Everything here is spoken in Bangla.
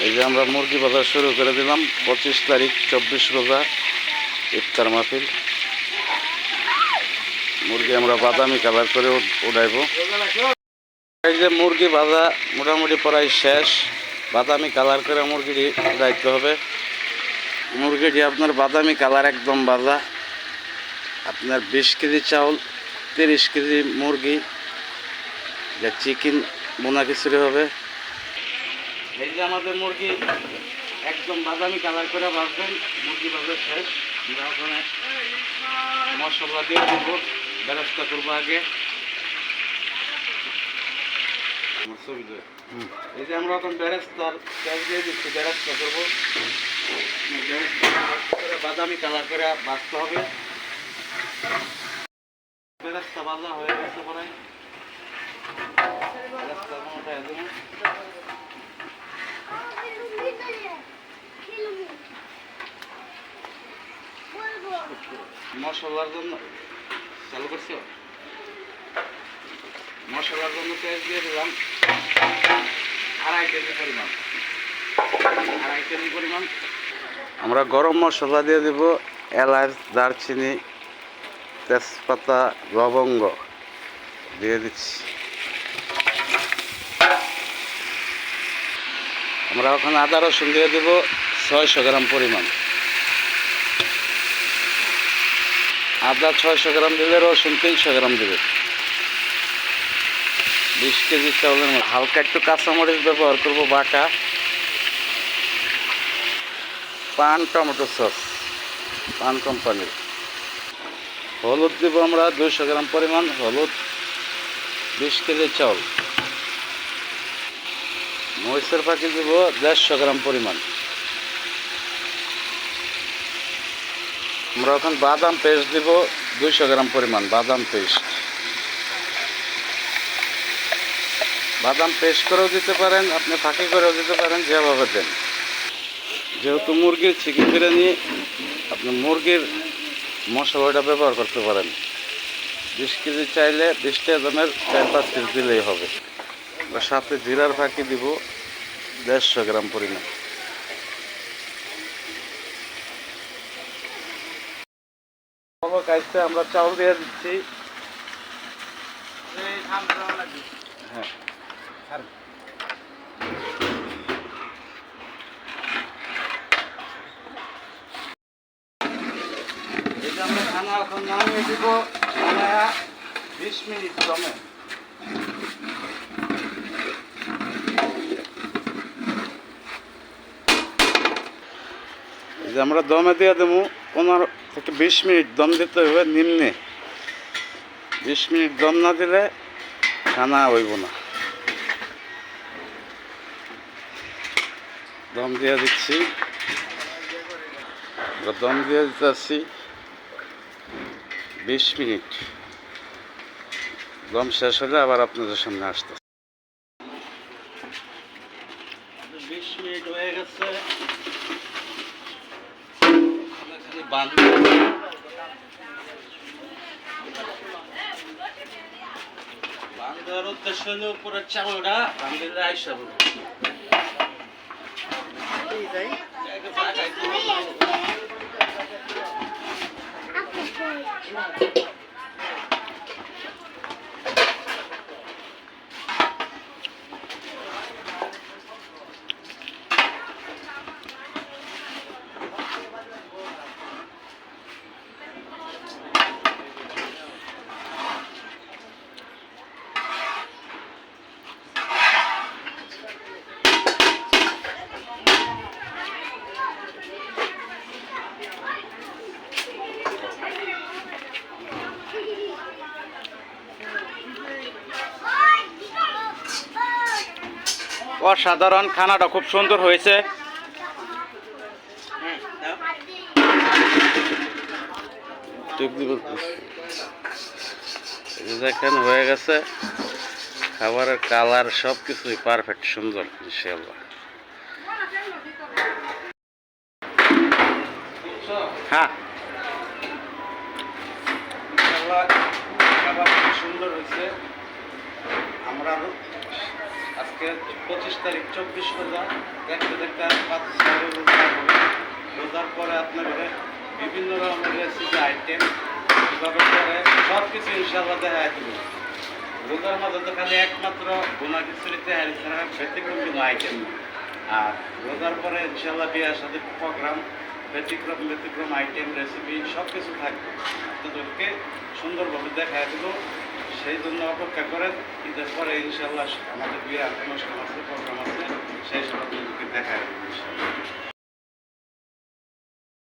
এই যে আমরা মুরগি বাজার শুরু করে দিলাম, পঁচিশ তারিখ, চব্বিশ রোজা, ইফতার মাহফিল। মুরগি আমরা বাদামি কালার করে উঠ- উঠাইব। এই যে মুরগি ভাজা মোটামুটি প্রায় শেষ। বাদামি কালার করে মুরগিটি উঠাইতে হবে। মুরগিটি আপনার বাদামি কালার একদম ভাজা। আপনার বিশ কেজি চাউল, তিরিশ কেজি মুরগি। যা চিকেন বোনা খিচুড়ি হবে। এই যে আমাদের মুরগি একদম বাদামি কালার করে ভাজবেন মুরগি ভাজা শেষ। আমরা ওখানে মশলা দিয়ে দেবো ব্যবস্থা করব আগে। এই যে আমরা এখন বেরেস্তার তেল দিয়ে দিচ্ছি বেরেস্তা করব। বাদামি কালার করে বাঁচতে হবে। বেরেস্তা ভাজা হয়ে গেছে পরে বেরেস্তা এখন উঠাই দেবো মশলার জন্য চালু করছ? মশলার জন্য পেঁয়াজ দিয়ে দিলাম আড়াই কেজি পরিমাণ। আড়াই কেজি পরিমাণ। আমরা গরম মশলা দিয়ে দেব এলাচ, দারচিনি, তেজপাতা, লবঙ্গ দিয়ে দিচ্ছি। আমরা ওখানে আদা রসুন দিয়ে দেবো ছয়শো গ্রাম পরিমাণ। আদা ছয়শো গ্রাম দিলে রসুন তিনশো গ্রাম দেবে। বিশ কেজি চাউলের হালকা একটু কাঁচামরিচ ব্যবহার করব, বাটা। পান টমেটো সস, পান কোম্পানির হলুদ দেব আমরা দুইশো গ্রাম পরিমাণ হলুদ, বিশ কেজি চাউল। মরিচের পাখি দেব দেড়শো গ্রাম পরিমাণ। আমরা এখন বাদাম পেস্ট দিব দুইশো গ্রাম পরিমাণ, বাদাম পেস্ট। বাদাম পেস্ট করেও দিতে পারেন, আপনি ফাঁকি করেও দিতে পারেন, যেভাবে দেন। যেহেতু মুরগির চিকেন বিরিয়ানি, আপনি মুরগির মশলাটা ব্যবহার করতে পারেন। বিশ কেজি চাইলে বিশটা দামের চার পাঁচ কেজি দিলেই হবে। সাথে জিরার ফাঁকি দিব দেড়শো গ্রাম পরিমাণ। কাইতে আমরা চাউল দিয়ে দিচ্ছি। হ্যাঁ। আমরা খানা এখন নামিয়ে দিব নামায়া বিশ মিনিট দমে। আমরা দমে দিয়ে দেবো পনেরো থেকে বিশ মিনিট দম দিতে হবে, নিম্নে। বিশ মিনিট দম না দিলে খানা হইব না। দম দিয়ে দিচ্ছি। দম দিয়ে দিতেছি বিশ মিনিট। দম শেষ হলে আবার আপনাদের সামনে আসতে। বিশ মিনিট হয়ে গেছে। খালি বাঁধ বান্ধার উদ্দেশ্য হলো উপরের চাউলটা বান্ধিলে আইসা বলব অসাধারণ খানাটা খুব সুন্দর হয়েছে। দেখেন হয়ে গেছে। খাবারের কালার সব কিছুই পারফেক্ট সুন্দর ইনশাল্লাহ হ্যাঁ। সুন্দর হয়েছে। আমরা আজকে পঁচিশ তারিখ, চব্বিশ রোজা। দেখতে দেখতে আর পাঁচ ছয় রোজা। রোজার পরে আপনাদের বিভিন্ন রকমের রেসিপি আইটেম কীভাবে করে সব কিছু ইনশাল্লাহ দেখা দেবো। রোজার মধ্যে তো খালি একমাত্র বোনা খিচুড়িতে হারি ছাড়া ব্যতিক্রম কোনো আইটেম আর রোজার পরে ইনশাল্লাহ বিয়ার সাথে প্রোগ্রাম, ব্যতিক্রম ব্যতিক্রম আইটেম রেসিপি সব কিছু থাকবে। আপনাদেরকে সুন্দরভাবে দেখা দেবো। সেই জন্য অপেক্ষা করেন ঈদের পরে ইনশাল্লাহ আমাদের বিয়ে অনুষ্ঠান আছে, প্রোগ্রাম আছে, সেই সব দেখা